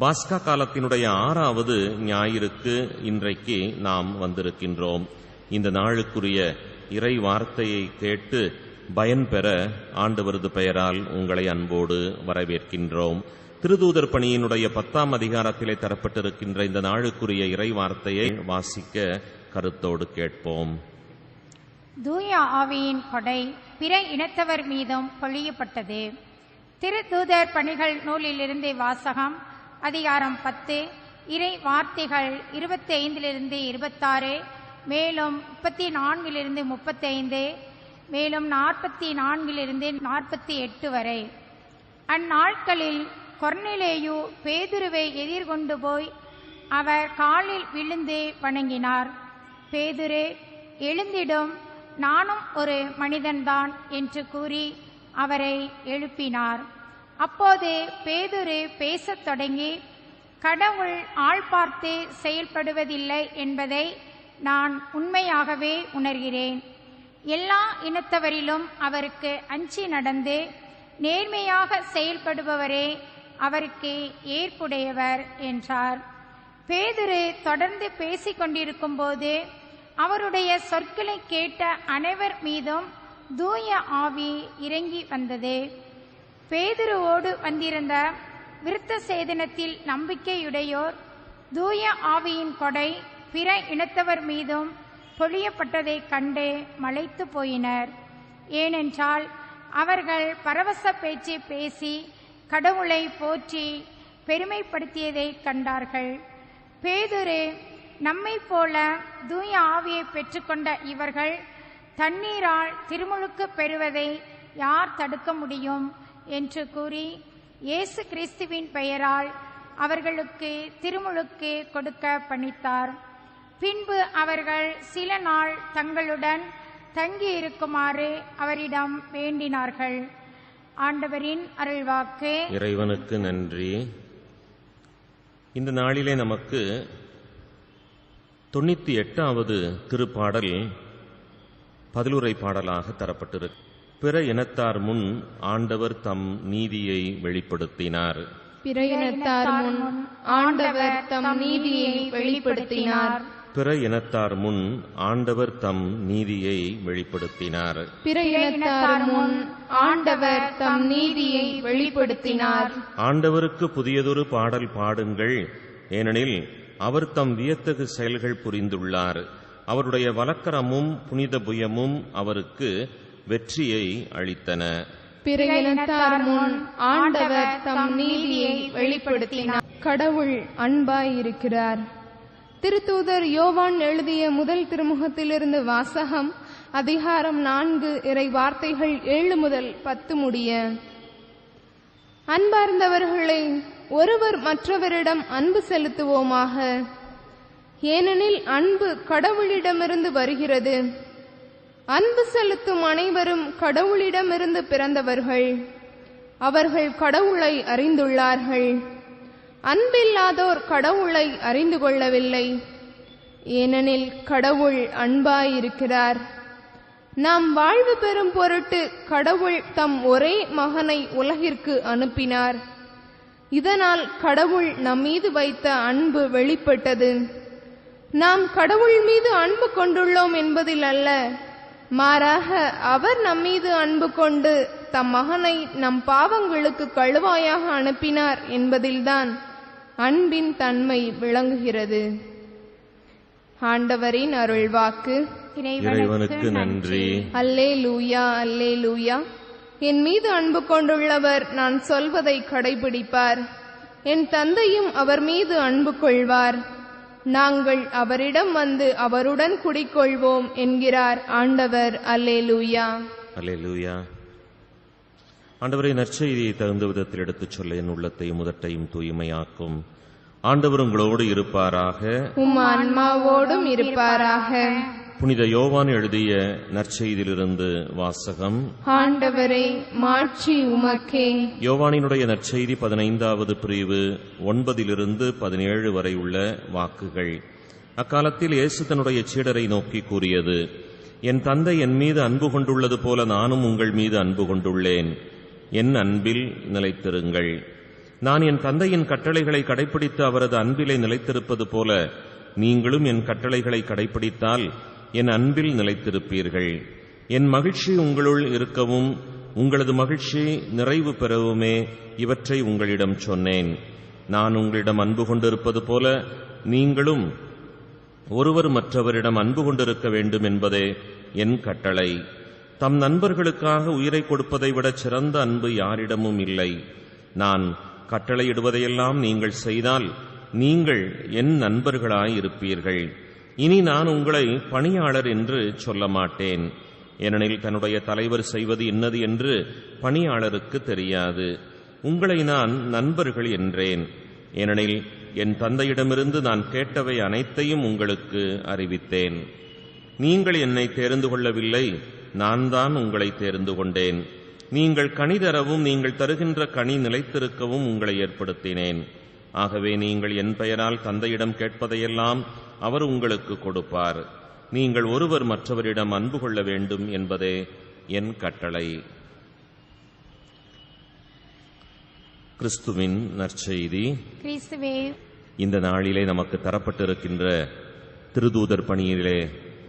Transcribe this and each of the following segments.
பாஸ்கா காலத்தினுடைய ஆறாவது ஞாயிறுக்கு இன்றைக்கு நாம் வந்திருக்கின்றோம். இந்த நாளுக்குரிய இறை வார்த்தையை கேட்டு பயன் பெற ஆண்டவரது பெயரால் உங்களை அன்போடு வரவேற்கின்றோம். திருதூதர் பணியினுடைய பத்தாம் அதிகாரத்திலே தரப்பட்டிருக்கின்ற இந்த நாளுக்குரிய இறை வார்த்தையை வாசிக்க கருத்தோடு கேட்போம். தூய ஆவியின் கொடை பிற இனத்தவர் மீதும் பொழியப்பட்டது. திருதூதர் பணிகள் நூலிலிருந்து வாசகம் அதிகாரம் பத்து. இறை வார்த்தைகள் இருபத்தி ஐந்திலிருந்து இருபத்தாறு மேலும் முப்பத்தி நான்கிலிருந்து முப்பத்தைந்து மேலும் நாற்பத்தி நான்கிலிருந்து நாற்பத்தி எட்டு வரை. அந்நாட்களில் கொர்னிலேயு பேதுருவை எதிர்கொண்டு போய் அவர் காலில் விழுந்து வணங்கினார். பேதுரு எழுந்திடும் நானும் ஒரு மனிதன்தான் என்று கூறி அவரை எழுப்பினார். அப்போது பேதுரு பேசத் தொடங்கி கடவுள் ஆள் பார்த்து செயல்படுவதில்லை என்பதை நான் உண்மையாகவே உணர்கிறேன். எல்லா இனத்தவரிலும் அவருக்கு அஞ்சி நடந்து நேர்மையாக செயல்படுபவரே அவருக்கு ஏற்புடையவர் என்றார். பேதுரு தொடர்ந்து பேசிக்கொண்டிருக்கும் போது அவருடைய சொற்களை கேட்ட அனைவர் மீதும் தூய ஆவி இறங்கி வந்தது. பேதுருவோடு வந்திருந்த விருத்த சேதனத்தில் நம்பிக்கையுடையோர் தூய ஆவியின் கொடை பிற இனத்தவர் மீதும் பொழியப்பட்டதைக் கண்டு மலைத்து போயினர். ஏனென்றால் அவர்கள் பரவச பேச்சு பேசி கடவுளை போற்றி பெருமைப்படுத்தியதைக் கண்டார்கள். பேதுரு நம்மைப் போல தூய ஆவியை பெற்றுக்கொண்ட இவர்கள் தண்ணீரால் திருமுழுக்கு பெறுவதை யார் தடுக்க முடியும்? என்று கூறி இயேசு கிறிஸ்துவின் பெயரால் அவர்களுக்கு திருமுழுக்கு கொடுக்க பணித்தார். பின்பு அவர்கள் சில நாள் தங்களுடன் தங்கியிருக்குமாறு அவரிடம் வேண்டினார்கள். ஆண்டவரின் அருள்வாக்கு. இறைவனுக்கு நன்றி. இந்த நாளிலே நமக்கு தொண்ணூத்தி எட்டாவது திருப்பாடல் பதிலுரை பாடலாக தரப்பட்டிருக்கு. பிற இனத்தார் முன் ஆண்டவர் தம் நீதியை வெளிப்படுத்தினார். பிற இனத்தார் முன் ஆண்டவர் தம் நீதியை வெளிப்படுத்தினார். பிற இனத்தார் முன் ஆண்டவர் தம் நீதியை வெளிப்படுத்தினார். பிற இனத்தார் முன் ஆண்டவர் தம் நீதியை வெளிப்படுத்தினார். ஆண்டவருக்கு புதியதொரு பாடல் பாடுங்கள். ஏனெனில் அவர் தம் வியத்தகு செயல்கள் புரிந்துள்ளார். அவருடைய வலக்கரமும் புனித புயமும் அவருக்கு வெற்றியை அளித்தன. பிற இனத்தார் முன் ஆண்டவர் தம் நீதியை வெளிப்படுத்தினார். கடவுள் அன்பாயிருக்கிறார். திருத்தூதர் யோவான் எழுதிய முதல் திருமுகத்திலிருந்து வாசகம் அதிகாரம் நான்கு இறை வார்த்தைகள் ஏழு முதல் பத்து முடிய. அன்பார்ந்தவர்களை ஒருவர் மற்றவரிடம் அன்பு செலுத்துவோமாக. ஏனெனில் அன்பு கடவுளிடமிருந்து வருகிறது. அன்பு செலுத்தும் அனைவரும் கடவுளிடமிருந்து பிறந்தவர்கள். அவர்கள் கடவுளை அறிந்துள்ளார்கள். அன்பில்லாதோர் கடவுளை அறிந்து கொள்ளவில்லை. ஏனெனில் கடவுள் அன்பாயிருக்கிறார். நாம் வாழ்வு பெறும் பொருட்டு கடவுள் தம் ஒரே மகனை உலகிற்கு அனுப்பினார். இதனால் கடவுள் நம் மீது வைத்த அன்பு வெளிப்பட்டது. நாம் கடவுள் மீது அன்பு கொண்டுள்ளோம் என்பதில் அல்ல. மாறாக அவர் நம்மீது அன்பு கொண்டு தம் மகனை நம் பாவங்களுக்கு கழுவாயாக அனுப்பினார் என்பதில்தான் அன்பின் தன்மை விளங்குகிறது. ஆண்டவரின் அருள்வாக்கு. இறைவனுக்கு நன்றி. அல்லே லூயா அல்லே லூயா என் மீது அன்பு கொண்டுள்ளவர் நான் சொல்வதை கடைபிடிப்பார். என் தந்தையும் அவர் மீது அன்பு கொள்வார். நாங்கள் அவரிடம் வந்து அவருடன் குடிக்கொள்வோம் என்கிறார் ஆண்டவர். அல்லே லூயா அல்லேலூயா. ஆண்டவரை நற்செய்தியை தகுந்த விதத்தில் எடுத்துச் சொல்ல என் உள்ளத்தையும் முதட்டையும் தூய்மையாக்கும். ஆண்டவர் உங்களோடு இருப்பாராக. உம் ஆன்மாவோடும் இருப்பாராக. புனித யோவான் எழுதிய நற்செய்தியிலிருந்து வாசகம். ஆண்டவரே மாட்சி உமக்கே. யோவானினுடைய நற்செய்தி பதினைந்தாவது பிரிவு ஒன்பதிலிருந்து பதினேழு வரை உள்ள வாக்குகள். அக்காலத்தில் இயேசு தன்னுடைய சீடரை நோக்கி கூறியது என் தந்தை என் மீது அன்பு கொண்டுள்ளது போல நானும் உங்கள் மீது அன்பு கொண்டுள்ளேன். என் அன்பில் நிலைத்திருங்கள். நான் என் தந்தையின் கட்டளைகளை கடைப்பிடித்து அவரது அன்பிலே நிலைத்திருப்பது போல நீங்களும் என் கட்டளைகளை கடைப்பிடித்தால் என் அன்பில் நிலைத்திருப்பீர்கள். என் மகிழ்ச்சி உங்களுள் இருக்கவும் உங்களது மகிழ்ச்சி நிறைவு பெறவுமே இவற்றை உங்களிடம் சொன்னேன். நான் உங்களிடம் அன்பு கொண்டிருப்பது போல நீங்களும் ஒருவர் மற்றவரிடம் அன்பு கொண்டிருக்க வேண்டும் என்பதே என் கட்டளை. தம் நண்பர்களுக்காக உயிரை கொடுப்பதை விட சிறந்த அன்பு யாரிடமும் இல்லை. நான் கட்டளையிடுவதையெல்லாம் நீங்கள் செய்தால் நீங்கள் என் நண்பர்களாய் இருப்பீர்கள் இனி நான் உங்களை பணியாளர் என்று சொல்ல மாட்டேன். ஏனெனில் தன்னுடைய தலைவர் செய்வது இன்னது என்று பணியாளருக்கு தெரியாது. உங்களை நான் நண்பர்கள் என்றேன். ஏனெனில் என் தந்தையிடமிருந்து நான் கேட்டவை அனைத்தையும் உங்களுக்கு அறிவித்தேன். நீங்கள் என்னை தேர்ந்து கொள்ளவில்லை நான் தான் உங்களை தேர்ந்து கொண்டேன். நீங்கள் கனி தரவும் நீங்கள் தருகின்ற கனி நிலைத்திருக்கவும் உங்களை ஏற்படுத்தினேன். ஆகவே நீங்கள் என் பெயரால் தந்தையிடம் கேட்பதையெல்லாம் அவர் உங்களுக்கு கொடுப்பார். நீங்கள் ஒருவர் மற்றவரிடம் அன்பு கொள்ள வேண்டும் என்பதே என் கட்டளை. கிறிஸ்துவின் நற்செய்தி. கிறிஸ்துவே. இந்த நாளிலே நமக்கு தரப்பட்டிருக்கின்ற திருதூதர் பணியிலே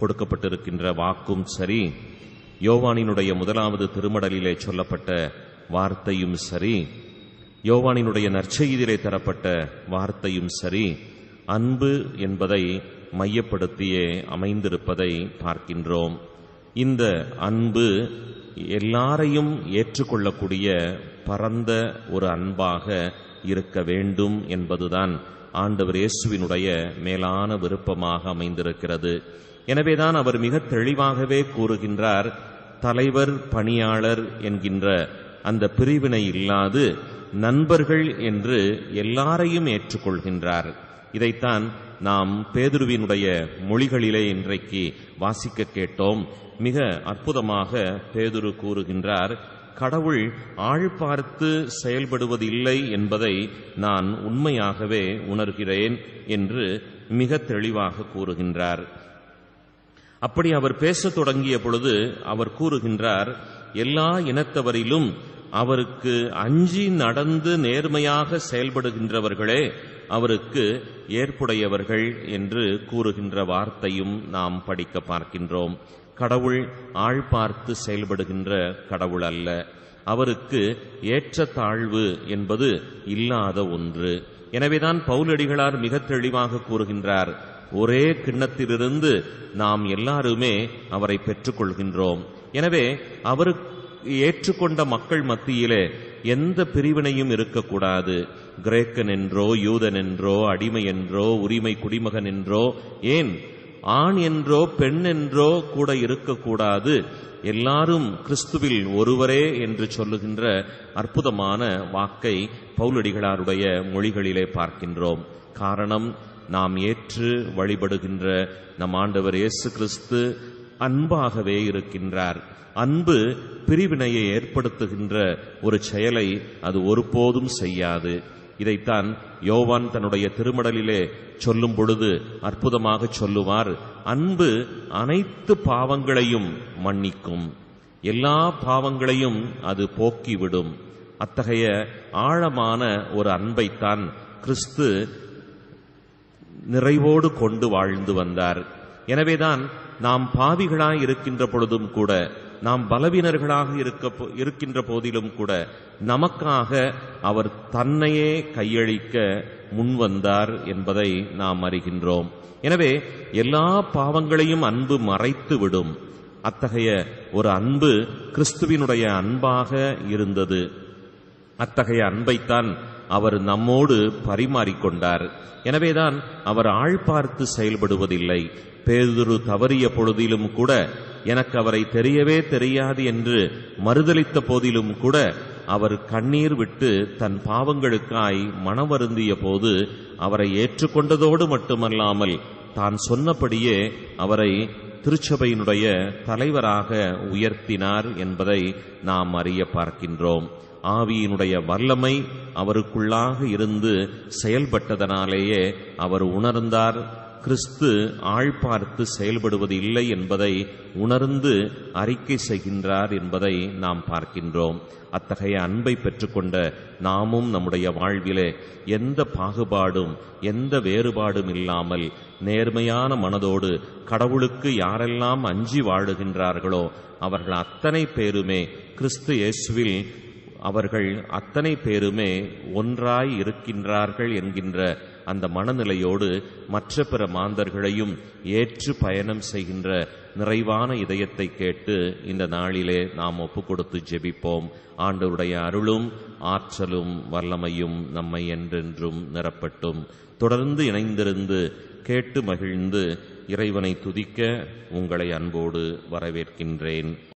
கொடுக்கப்பட்டிருக்கின்ற வாக்கும் சரி யோவானினுடைய முதலாவது திருமடலிலே சொல்லப்பட்ட வார்த்தையும் சரி யோவானினுடைய நற்செய்தியிலே தரப்பட்ட வார்த்தையும் சரி அன்பு என்பதை மையப்படுத்தியே அமைந்திருப்பதை பார்க்கின்றோம். இந்த அன்பு எல்லாரையும் ஏற்றுக்கொள்ளக்கூடிய பரந்த ஒரு அன்பாக இருக்க வேண்டும் என்பதுதான் ஆண்டவர் இயேசுவினுடைய மேலான விருப்பமாக அமைந்திருக்கிறது. எனவேதான் அவர் மிக தெளிவாகவே கூறுகின்றார் தலைவர் பணியாளர் என்கின்ற அந்த பிரிவினை இல்லாது நண்பர்கள் என்று எல்லாரையும் ஏற்றுக்கொள்கின்றார். இதைத்தான் நாம் பேதுருவினுடைய மொழிகளிலே இன்றைக்கு வாசிக்க கேட்டோம். மிக அற்புதமாக பேதுரு கூறுகின்றார் கடவுள் ஆள் பார்த்து செயல்படுவதில்லை என்பதை நான் உண்மையாகவே உணர்கிறேன் என்று மிக தெளிவாக கூறுகின்றார். அப்படி அவர் பேசத் தொடங்கிய பொழுது அவர் கூறுகின்றார் எல்லா இனத்தவரிலும் அவருக்கு அஞ்சி நடந்து நேர்மையாக செயல்படுகின்றவர்களே அவருக்கு ஏற்புடையவர்கள் என்று கூறுகின்ற வார்த்தையும் நாம் படிக்க பார்க்கின்றோம். கடவுள் ஆள் பார்த்து செயல்படுகின்ற கடவுள் அல்ல. அவருக்கு ஏற்ற தாழ்வு என்பது இல்லாத ஒன்று. எனவேதான் பவுலடிகளார் மிக தெளிவாக கூறுகின்றார். ஒரே கிண்ணத்திலிருந்து நாம் எல்லாருமே அவரை பெற்றுக்கொள்கின்றோம். எனவே அவருக்கு ஏற்றுக்கொண்ட மக்கள் மத்தியிலே எந்த பிரிவினையும் இருக்கக்கூடாது. கிரேக்கன் என்றோ யூதன் என்றோ அடிமை என்றோ உரிமை குடிமகன் என்றோ ஏன்? ஆண் என்றோ பெண் என்றோ கூட இருக்கக்கூடாது. எல்லாரும் கிறிஸ்துவில் ஒருவரே என்று சொல்லுகின்ற அற்புதமான வாக்கை பவுலடிகளாருடைய மொழிகளிலே பார்க்கின்றோம். காரணம் நாம் ஏற்று வழிபடுகின்ற நம் ஆண்டவர் இயேசு கிறிஸ்து அன்பாகவே இருக்கின்றார். அன்பு பிரிவினையை ஏற்படுத்துகின்ற ஒரு செயலை அது ஒருபோதும் செய்யாது. இதைத்தான் யோவான் தன்னுடைய திருமடலிலே சொல்லும் பொழுது அற்புதமாக சொல்லுவார். அன்பு அனைத்து பாவங்களையும் மன்னிக்கும். எல்லா பாவங்களையும் அது போக்கிவிடும். அத்தகைய ஆழமான ஒரு அன்பைத்தான் கிறிஸ்து நிறைவோடு கொண்டு வாழ்ந்து வந்தார். எனவேதான் நாம் பாவிகளாய் இருக்கின்ற பொழுதும் கூட நாம் பலவீனர்களாக இருக்க போ- இருக்கின்ற போதிலும் கூட நமக்காக அவர் தன்னையே கையளிக்க முன்வந்தார் என்பதை நாம் அறிகின்றோம். எனவே எல்லா பாவங்களையும் அன்பு மறைத்து விடும் அத்தகைய ஒரு அன்பு கிறிஸ்துவினுடைய அன்பாக இருந்தது. அத்தகைய அன்பைத்தான் அவர் நம்மோடு பரிமாறிக்கொண்டார். எனவேதான் அவர் ஆள் பார்த்து செயல்படுவதில்லை. பேதுரு தவறிய பொழுதிலும் கூட எனக்கு அவரை தெரியவே தெரியாது என்று மறுதலித்த போதிலும் கூட அவர் கண்ணீர் விட்டு தன் பாவங்களுக்காய் மனவருந்திய போது அவரை ஏற்றுக்கொண்டதோடு மட்டுமல்லாமல் தான் சொன்னபடியே அவரை திருச்சபையினுடைய தலைவராக உயர்த்தினார் என்பதை நாம் அறிய பார்க்கின்றோம். ஆவியினுடைய வல்லமை அவருக்குள்ளாக இருந்து செயல்பட்டதனாலேயே அவர் உணர்ந்தார். கிறிஸ்து ஆழ்பார்த்து செயல்படுவது இல்லை என்பதை உணர்ந்து அறிக்கை செய்கின்றார் என்பதை நாம் பார்க்கின்றோம். அத்தகைய அன்பை பெற்றுக்கொண்ட நாமும் நம்முடைய வாழ்விலே எந்த பாகுபாடும் எந்த வேறுபாடும் இல்லாமல் நேர்மையான மனதோடு கடவுளுக்கு யாரெல்லாம் அஞ்சி வாழுகின்றார்களோ அவர்கள் அத்தனை பேருமே கிறிஸ்து இயேசுவில் அவர்கள் அத்தனை பேருமே ஒன்றாய் இருக்கின்றார்கள் என்கின்ற அந்த மனநிலையோடு மற்ற பிற மாந்தர்களையும் ஏற்று பயணம் செய்கின்ற நிறைவான இதயத்தை கேட்டு இந்த நாளிலே நாம் ஒப்பு கொடுத்து ஜெபிப்போம். ஆண்டவருடைய அருளும் ஆற்றலும் வல்லமையும் நம்மை என்றென்றும் நிரப்பட்டும். தொடர்ந்து இணைந்திருந்து கேட்டு மகிழ்ந்து இறைவனை துதிக்க உங்களை அன்போடு வரவேற்கின்றேன்.